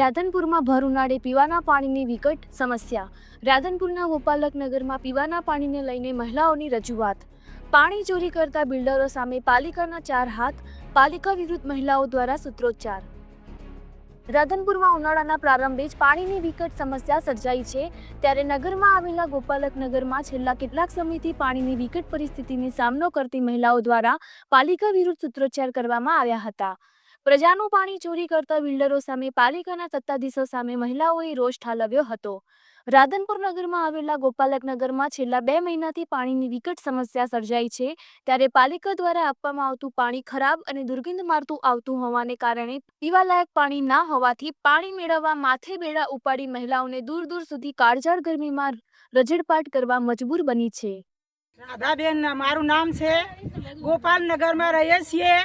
રાધનપુરમાં ભર ઉનાળે પીવાના પાણીની વિકટ સમસ્યા. રાધનપુરના ગોપાલકનગરમાં પીવાના પાણીને લઈને મહિલાઓની રજૂઆત. પાણી ચોરી કરતા બિલ્ડરો સામે પાલિકાના ચાર હાથ, પાલિકા વિરુદ્ધ મહિલાઓ દ્વારા સૂત્રોચ્ચાર. રાધનપુરમાં ઉનાળાના પ્રારંભે જ પાણીની વિકટ સમસ્યા સર્જાઈ છે. ત્યારે નગરમાં આવેલા ગોપાલકનગરમાં છેલ્લા કેટલાક સમયથી પાણીની વિકટ પરિસ્થિતિનો સામનો કરતી મહિલાઓ દ્વારા પાલિકા વિરુદ્ધ સૂત્રોચ્ચાર કરવામાં આવ્યા હતા. પ્રજાનું પાણી ચોરી કરતા બિલ્ડરો સામે, પાલિકાના સત્તાધીશો સામે મહિલાઓએ રોષ ઠાલવ્યો હતો. રાધનપુર નગરમાં આવેલા ગોપાલક નગરમાં છેલ્લા બે મહિનાથી પાણીની વિકટ સમસ્યા સર્જાઈ છે. ત્યારે પાલિકા દ્વારા આપવામાં આવતું પાણી ખરાબ અને દુર્ગંધ મારતું આવતું હોવાને કારણે પીવાલાયક પાણી ના હોવાથી પાણી મેળવવા માથે બેડા ઉપાડી મહિલાઓને દૂર દૂર સુધી કાળઝાળ ગરમીમાં રજડપાટ કરવા મજબૂર બની છે. રાધાબેન, મારું નામ છે ગોપાલનગરમાં રહીએ છીએ.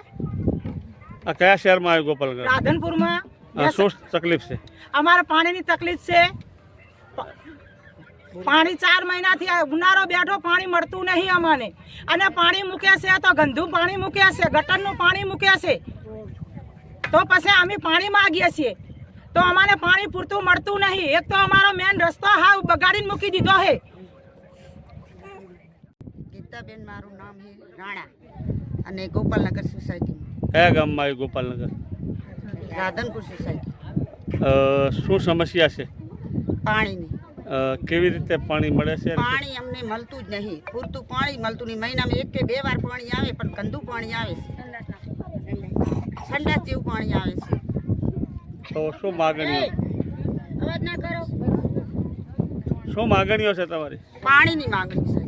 આ કયા શહેરમાં આવ્યું ગોપાલગઢ રાધનપુરમાં? શું તકલીફ છે? અમારે પાણીની તકલીફ છે. પાણી ચાર મહિનાથી ઉનાળો બેઠો પાણી મળતું નહીં અમને. અને પાણી મૂક્યા છે તો ગંદુ પાણી મૂક્યા છે ગટરનું પાણી મૂક્યા છે. તો પછી અમે પાણી માગીએ છીએ. તો અમારે પાણી પૂરતું મળતું નહીં. એક તો અમારો મેન રસ્તો હાવ બગાડીને મૂકી દીધો છે. ગીતાબેન મારું નામ છે રાણા. અને ગોપાલનગર સોસાયટીમાં કયા ગામમાં આવ્યું ગોપાલનગર? રાધનપુર સોસાયટી શું સમસ્યા છે? પાણીની. કેવી રીતે પાણી મળે છે? પાણી અમને મળતું જ નહીં. પૂરતું પાણી મળતું નહીં. મહિનામાં એક કે બે વાર પાણી આવે પણ ગંદુ પાણી આવે છે. ઠંડા જેવું પાણી આવે છે. તો શું માગણીઓ? શું માગણીઓ છે તમારી? પાણીની માંગણી છે.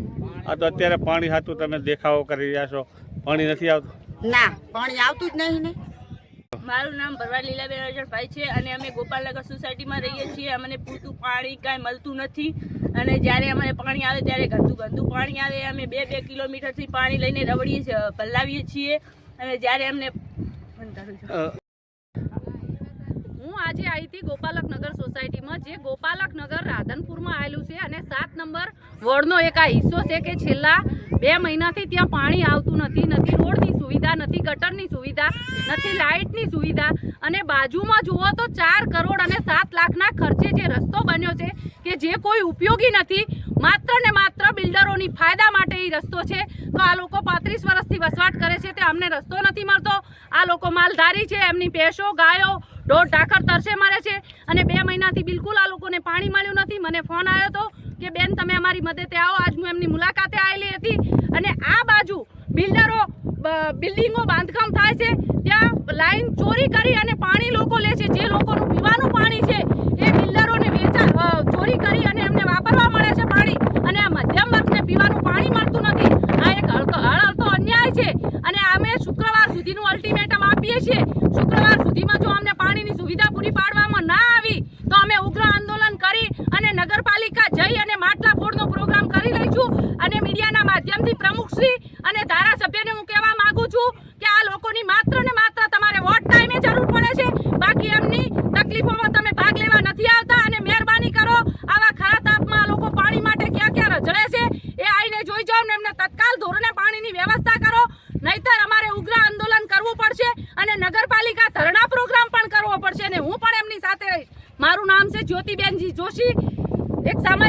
આ તો અત્યારે પાણી હાથું તમે દેખાવો કરી રહ્યા છો. પાણી નથી આવતું. ના પાણી આવતું જ નહીં ને. મારું નામ ભરવા લીલાબેન અજરભાઈ છે અને અમે ગોપાલનગર સોસાયટીમાં રહીએ છીએ. અમને પૂરતું પાણી કાંઈ મળતું નથી. અને જ્યારે અમારે પાણી આવે ત્યારે ગંદુ ગંદુ પાણી આવે. અમે બે બે કિલોમીટરથી પાણી લઈને રવડીએ છીએ પલાવીએ છીએ. અને જ્યારે અમને હું આજે આવી હતી ગોપાલકનગર સોસાયટીમાં જે ગોપાલકનગર રાધનપુરમાં આવેલું છે. અને સાત નંબર વોર્ડનો એક આ હિસ્સો છે કે છેલ્લા બે મહિનાથી ત્યાં પાણી આવતું નથી નથી રોડની સુવિધા, નથી ગટરની સુવિધા, નથી લાઇટની સુવિધા. અને બાજુમાં જુઓ તો ચાર કરોડ અને સાત લાખના ખર્ચે જે રસ્તો બન્યો છે, કે જે કોઈ ઉપયોગી નથી, માત્ર ને માત્ર બિલ્ડરોની ફાયદા માટે એ રસ્તો છે. તો આ લોકો પાંત્રીસ વર્ષથી વસવાટ કરે છે, તે અમને રસ્તો નથી મળતો. આ લોકો માલધારી છે, એમની ભેંસો, ગાયો, ઢોર, ઢાકર તરસે મારે છે. અને બે મહિનાથી બિલકુલ આ લોકોને પાણી મળ્યું નથી. મને ફોન આવ્યો હતો કે બેન, તમે અમારી મદદે આવો. આજ હું એમની મુલાકાતે આવેલી હતી અને આ બાજુ બિલ્ડરો બિલ્ડિંગો બાંધકામ થાય છે. ત્યાં લાઈન ચોરી કરી અને પાણી લોકો લે છે. જે લોકોનું પીવાનું પાણી છે, એ બિલ્ડરોને વેચા ચોરી કરી અને એમને વાપરવા મળે છે પાણી. અને આ મધ્યમ વર્ગને પીવાનું પાણી મળતું નથી. આ એક હળતો હળહળતો અન્યાય છે. અને અમે શુક્રવાર સુધીનું અલ્ટિમેટમ આપીએ છીએ. શુક્રવાર સુધીમાં જો અમને પાણીની સુવિધા પૂરી પાડવામાં કરીને તત્કાલ ધોરણે પાણીની વ્યવસ્થા કરો. નહીતર અમારે ઉગ્ર આંદોલન કરવું પડશે અને નગરપાલિકા ધરણા પ્રોગ્રામ પણ કરવો પડશે. અને હું પણ એમની સાથે રહીશ. મારું નામ છે જ્યોતિબેનજી જોશી. એક સામાજિક